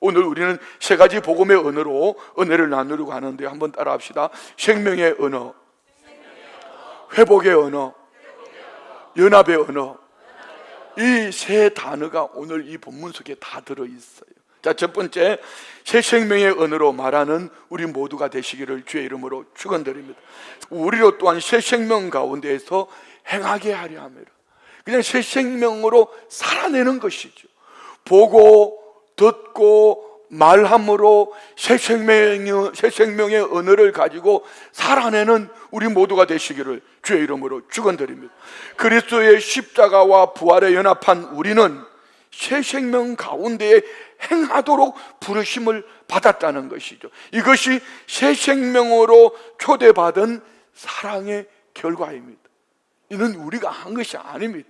오늘 우리는 세 가지 복음의 언어로 은혜를 나누려고 하는데 한번 따라 합시다. 생명의 언어, 회복의 언어, 연합의 언어. 이 세 단어가 오늘 이 본문 속에 다 들어 있어요. 자, 첫 번째 새 생명의 언어로 말하는 우리 모두가 되시기를 주의 이름으로 축원드립니다. 우리로 또한 새 생명 가운데에서 행하게 하려 함이라. 그냥 새 생명으로 살아내는 것이죠. 보고 듣고 말함으로 새 생명의, 새 생명의 언어를 가지고 살아내는 우리 모두가 되시기를 주의 이름으로 축원드립니다. 그리스도의 십자가와 부활에 연합한 우리는 새 생명 가운데에 행하도록 부르심을 받았다는 것이죠. 이것이 새 생명으로 초대받은 사랑의 결과입니다. 이는 우리가 한 것이 아닙니다.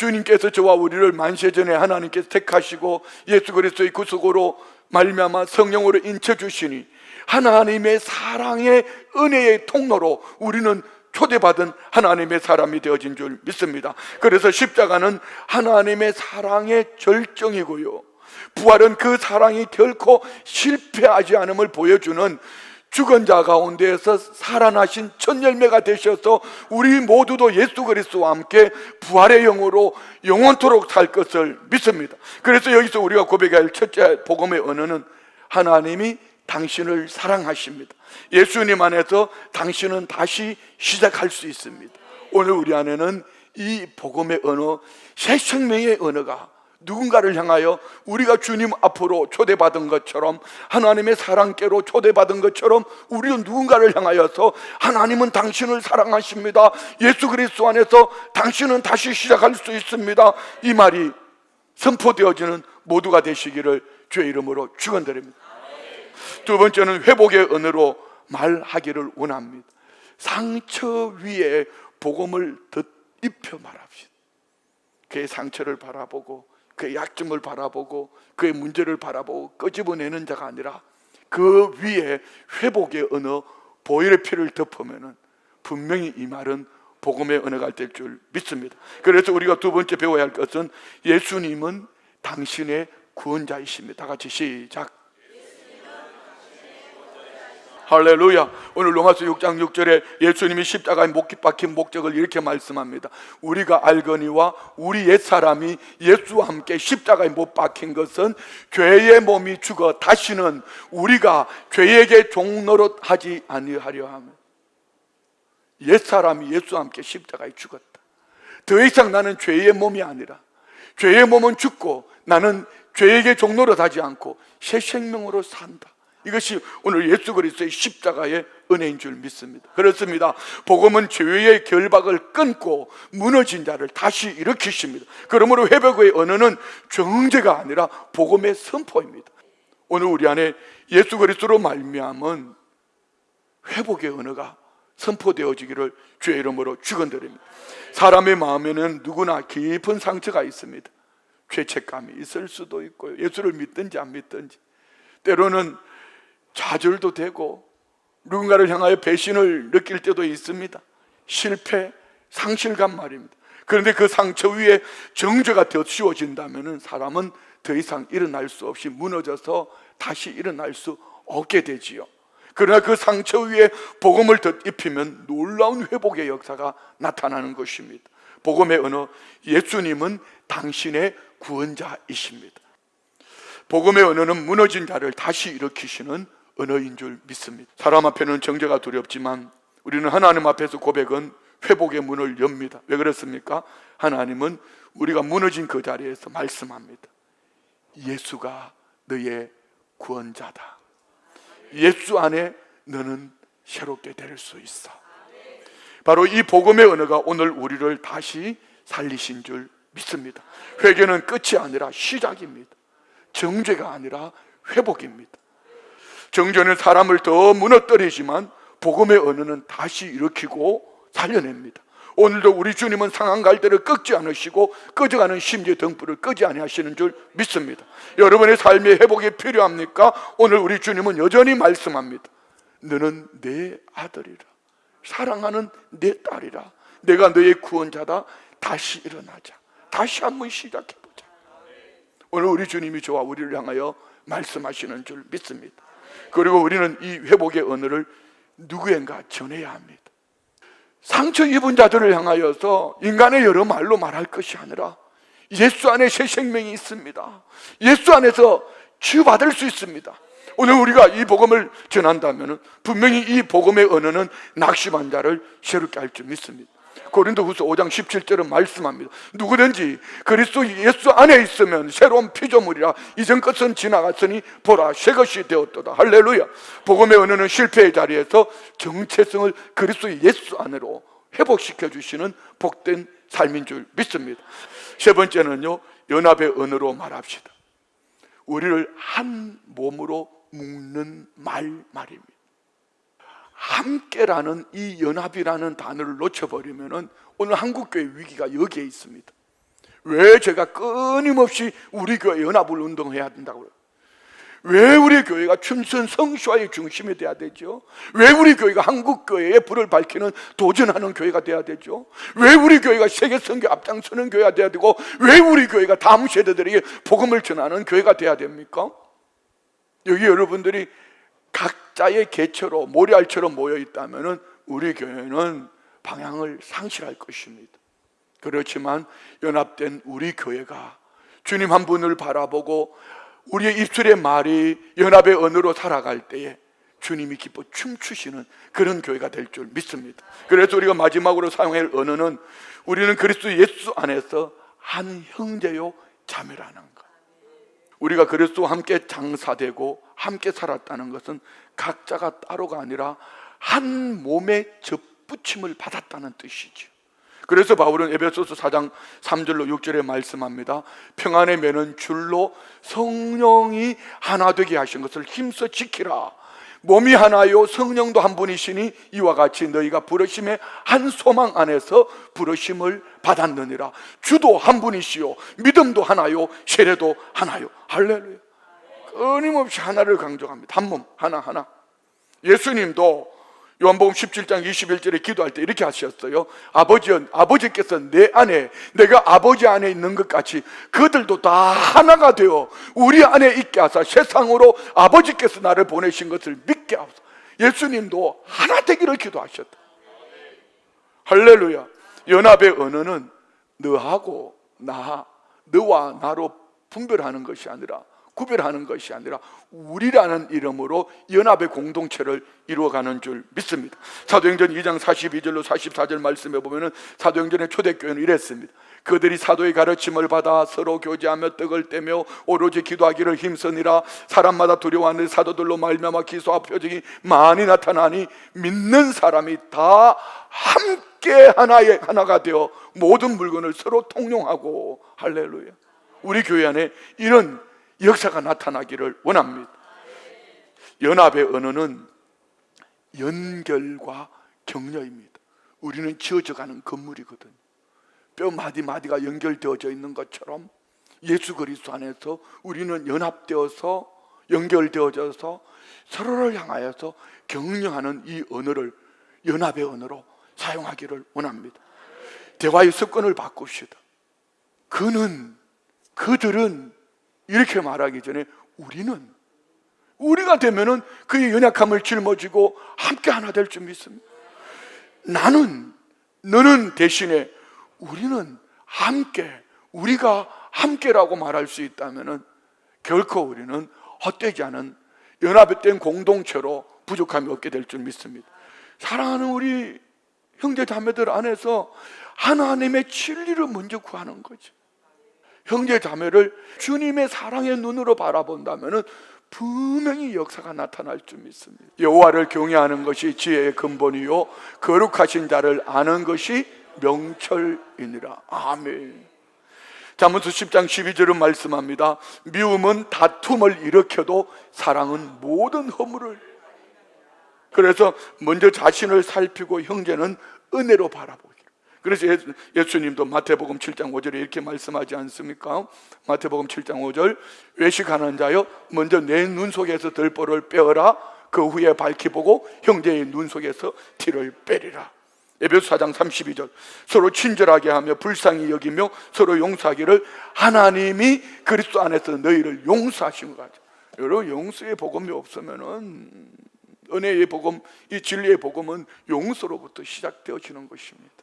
주님께서 저와 우리를 만세전에 하나님께서 택하시고 예수 그리스도의 구속으로 말미암아 성령으로 인쳐 주시니 하나님의 사랑의 은혜의 통로로 우리는 초대받은 하나님의 사람이 되어진 줄 믿습니다. 그래서 십자가는 하나님의 사랑의 절정이고요. 부활은 그 사랑이 결코 실패하지 않음을 보여주는 죽은 자 가운데에서 살아나신 첫 열매가 되셔서 우리 모두도 예수 그리스도와 함께 부활의 영으로 영원토록 살 것을 믿습니다. 그래서 여기서 우리가 고백할 첫째 복음의 언어는 하나님이 당신을 사랑하십니다. 예수님 안에서 당신은 다시 시작할 수 있습니다. 오늘 우리 안에는 이 복음의 언어, 새 생명의 언어가 누군가를 향하여 우리가 주님 앞으로 초대받은 것처럼 하나님의 사랑께로 초대받은 것처럼 우리도 누군가를 향하여서 하나님은 당신을 사랑하십니다. 예수 그리스도 안에서 당신은 다시 시작할 수 있습니다. 이 말이 선포되어지는 모두가 되시기를 주의 이름으로 축원드립니다. 두 번째는 회복의 언어로 말하기를 원합니다. 상처 위에 복음을 덧 입혀 말합시다. 그의 상처를 바라보고 그의 약점을 바라보고 그의 문제를 바라보고 끄집어내는 자가 아니라 그 위에 회복의 언어 보혈의 피를 덮으면은 분명히 이 말은 복음의 언어가 될 줄 믿습니다. 그래서 우리가 두 번째 배워야 할 것은 예수님은 당신의 구원자이십니다. 다 같이 시작. 할렐루야. 오늘 로마서 6장 6절에 예수님이 십자가에 못 박힌 목적을 이렇게 말씀합니다. 우리가 알거니와 우리 옛사람이 예수와 함께 십자가에 못 박힌 것은 죄의 몸이 죽어 다시는 우리가 죄에게 종노릇 하지 아니하려 함. 옛사람이 예수와 함께 십자가에 죽었다. 더 이상 나는 죄의 몸이 아니라 죄의 몸은 죽고 나는 죄에게 종노릇 하지 않고 새 생명으로 산다. 이것이 오늘 예수 그리스도의 십자가의 은혜인 줄 믿습니다. 그렇습니다. 복음은 죄의 결박을 끊고 무너진 자를 다시 일으키십니다. 그러므로 회복의 언어는 정죄가 아니라 복음의 선포입니다. 오늘 우리 안에 예수 그리스도로 말미암은 회복의 언어가 선포되어지기를 주의 이름으로 축원드립니다. 사람의 마음에는 누구나 깊은 상처가 있습니다. 죄책감이 있을 수도 있고요. 예수를 믿든지 안 믿든지 때로는 좌절도 되고 누군가를 향하여 배신을 느낄 때도 있습니다. 실패, 상실감 말입니다. 그런데 그 상처 위에 정죄가 되어 씌워진다면 사람은 더 이상 일어날 수 없이 무너져서 다시 일어날 수 없게 되지요. 그러나 그 상처 위에 복음을 덧입히면 놀라운 회복의 역사가 나타나는 것입니다. 복음의 언어 예수님은 당신의 구원자이십니다. 복음의 언어는 무너진 자를 다시 일으키시는 언어인 줄 믿습니다. 사람 앞에는 정죄가 두렵지만 우리는 하나님 앞에서 고백은 회복의 문을 엽니다. 왜 그렇습니까? 하나님은 우리가 무너진 그 자리에서 말씀합니다. 예수가 너의 구원자다. 예수 안에 너는 새롭게 될 수 있어. 바로 이 복음의 언어가 오늘 우리를 다시 살리신 줄 믿습니다. 회개는 끝이 아니라 시작입니다. 정죄가 아니라 회복입니다. 정죄는 사람을 더 무너뜨리지만 복음의 언어는 다시 일으키고 살려냅니다. 오늘도 우리 주님은 상한 갈대를 꺾지 않으시고 꺼져가는 심지어 등불을 끄지 아니하시는 줄 믿습니다. 여러분의 삶의 회복이 필요합니까? 오늘 우리 주님은 여전히 말씀합니다. 너는 내 아들이라. 사랑하는 내 딸이라. 내가 너의 구원자다. 다시 일어나자. 다시 한번 시작해보자. 오늘 우리 주님이 저와 우리를 향하여 말씀하시는 줄 믿습니다. 그리고 우리는 이 회복의 언어를 누구인가 전해야 합니다. 상처 입은 자들을 향하여서 인간의 여러 말로 말할 것이 아니라 예수 안에 새 생명이 있습니다. 예수 안에서 치유받을 수 있습니다. 오늘 우리가 이 복음을 전한다면 분명히 이 복음의 언어는 낙심한 자를 새롭게 할 줄 믿습니다. 고린도후서 5장 17절은 말씀합니다. 누구든지 그리스도 예수 안에 있으면 새로운 피조물이라 이전 것은 지나갔으니 보라 새 것이 되었도다. 할렐루야. 복음의 언어는 실패의 자리에서 정체성을 그리스도 예수 안으로 회복시켜 주시는 복된 삶인 줄 믿습니다. 세 번째는요. 연합의 언어로 말합시다. 우리를 한 몸으로 묶는 말 말입니다. 함께라는 이 연합이라는 단어를 놓쳐버리면은 오늘 한국 교회 위기가 여기에 있습니다. 왜 제가 끊임없이 우리 교회 연합을 운동해야 된다고 그래요? 왜 우리 교회가 춘천 성수화의 중심이 돼야 되죠? 왜 우리 교회가 한국 교회의 불을 밝히는 도전하는 교회가 돼야 되죠? 왜 우리 교회가 세계 선교 앞장서는 교회가 돼야 되고 왜 우리 교회가 다음 세대들에게 복음을 전하는 교회가 돼야 됩니까? 여기 여러분들이 각 자의 개처로 모래알처럼 모여 있다면은 우리 교회는 방향을 상실할 것입니다. 그렇지만 연합된 우리 교회가 주님 한 분을 바라보고 우리의 입술의 말이 연합의 언어로 살아갈 때에 주님이 기뻐 춤추시는 그런 교회가 될 줄 믿습니다. 그래서 우리가 마지막으로 사용할 언어는 우리는 그리스도 예수 안에서 한 형제요 자매라는 것. 우리가 그리스도와 함께 장사되고 함께 살았다는 것은 각자가 따로가 아니라 한 몸의 접붙임을 받았다는 뜻이죠. 그래서 바울은 에베소서 4장 3절로 6절에 말씀합니다. 평안의 매는 줄로 성령이 하나 되게 하신 것을 힘써 지키라. 몸이 하나요 성령도 한 분이시니 이와 같이 너희가 부르심의 한 소망 안에서 부르심을 받았느니라. 주도 한 분이시요 믿음도 하나요 세례도 하나요. 할렐루야. 끊임없이 하나를 강조합니다. 한 몸 하나 하나. 예수님도 요한복음 17장 21절에 기도할 때 이렇게 하셨어요. 아버지, 아버지께서 내 안에, 내가 아버지 안에 있는 것 같이 그들도 다 하나가 되어 우리 안에 있게 하사 세상으로 아버지께서 나를 보내신 것을 믿게 하소서. 예수님도 하나 되기를 기도하셨다. 할렐루야. 연합의 언어는 너하고 나, 너와 나로 분별하는 것이 아니라 구별하는 것이 아니라 우리라는 이름으로 연합의 공동체를 이루어가는 줄 믿습니다. 사도행전 2장 42절로 44절 말씀해 보면은 사도행전의 초대교회는 이랬습니다. 그들이 사도의 가르침을 받아 서로 교제하며 떡을 떼며 오로지 기도하기를 힘쓰니라 사람마다 두려워하는 사도들로 말미암아 기소와 표적이 많이 나타나니 믿는 사람이 다 함께 하나의 하나가 되어 모든 물건을 서로 통용하고 할렐루야. 우리 교회 안에 이런 역사가 나타나기를 원합니다. 연합의 언어는 연결과 격려입니다. 우리는 지어져 가는 건물이거든. 뼈 마디 마디가 연결되어져 있는 것처럼 예수 그리스도 안에서 우리는 연합되어서 연결되어져서 서로를 향하여서 격려하는 이 언어를 연합의 언어로 사용하기를 원합니다. 대화의 습관을 바꿉시다. 그는 그들은 이렇게 말하기 전에 우리는 우리가 되면은 그의 연약함을 짊어지고 함께 하나 될 줄 믿습니다. 나는 너는 대신에 우리는 함께 우리가 함께라고 말할 수 있다면은 결코 우리는 헛되지 않은 연합된 공동체로 부족함이 없게 될 줄 믿습니다. 사랑하는 우리 형제 자매들 안에서 하나님의 진리를 먼저 구하는 거죠. 형제 자매를 주님의 사랑의 눈으로 바라본다면은 분명히 역사가 나타날 줄 믿습니다. 여호와를 경외하는 것이 지혜의 근본이요 거룩하신 자를 아는 것이 명철이니라. 아멘. 잠언서 10장 12절은 말씀합니다. 미움은 다툼을 일으켜도 사랑은 모든 허물을 그래서 먼저 자신을 살피고 형제는 은혜로 바라보기를. 그래서 예수, 님도 마태복음 7장 5절에 이렇게 말씀하지 않습니까? 마태복음 7장 5절 외식하는 자여 먼저 내 눈 속에서 들보를 빼어라 그 후에 밝히 보고 형제의 눈 속에서 티를 빼리라. 에베소 4장 32절 서로 친절하게 하며 불쌍히 여기며 서로 용서하기를 하나님이 그리스도 안에서 너희를 용서하신 것 같아요. 여러분 용서의 복음이 없으면은 은혜의 복음, 이 진리의 복음은 용서로부터 시작되어지는 것입니다.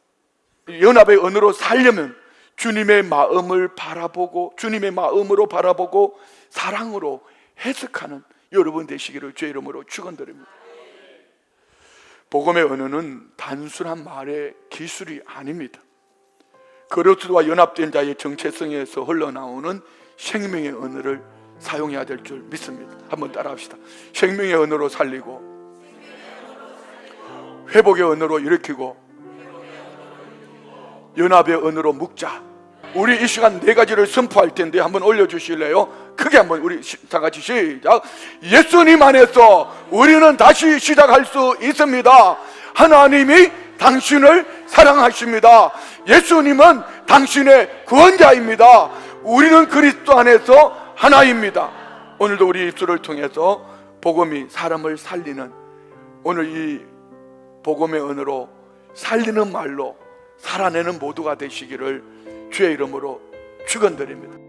연합의 언어로 살려면 주님의 마음을 바라보고 주님의 마음으로 바라보고 사랑으로 해석하는 여러분 되시기를 주의 이름으로 축원드립니다. 복음의 언어는 단순한 말의 기술이 아닙니다. 그리스도와 연합된 자의 정체성에서 흘러나오는 생명의 언어를 사용해야 될 줄 믿습니다. 한번 따라합시다. 생명의 언어로 살리고 회복의 언어로 일으키고 연합의 언어로 묶자. 우리 이 시간 네 가지를 선포할 텐데 한번 올려주실래요? 크게 한번 우리 시- 다 같이 시작. 예수님 안에서 우리는 다시 시작할 수 있습니다. 하나님이 당신을 사랑하십니다. 예수님은 당신의 구원자입니다. 우리는 그리스도 안에서 하나입니다. 오늘도 우리 입술을 통해서 복음이 사람을 살리는 오늘 이 복음의 언어로 살리는 말로 살아내는 모두가 되시기를 주의 이름으로 축원드립니다.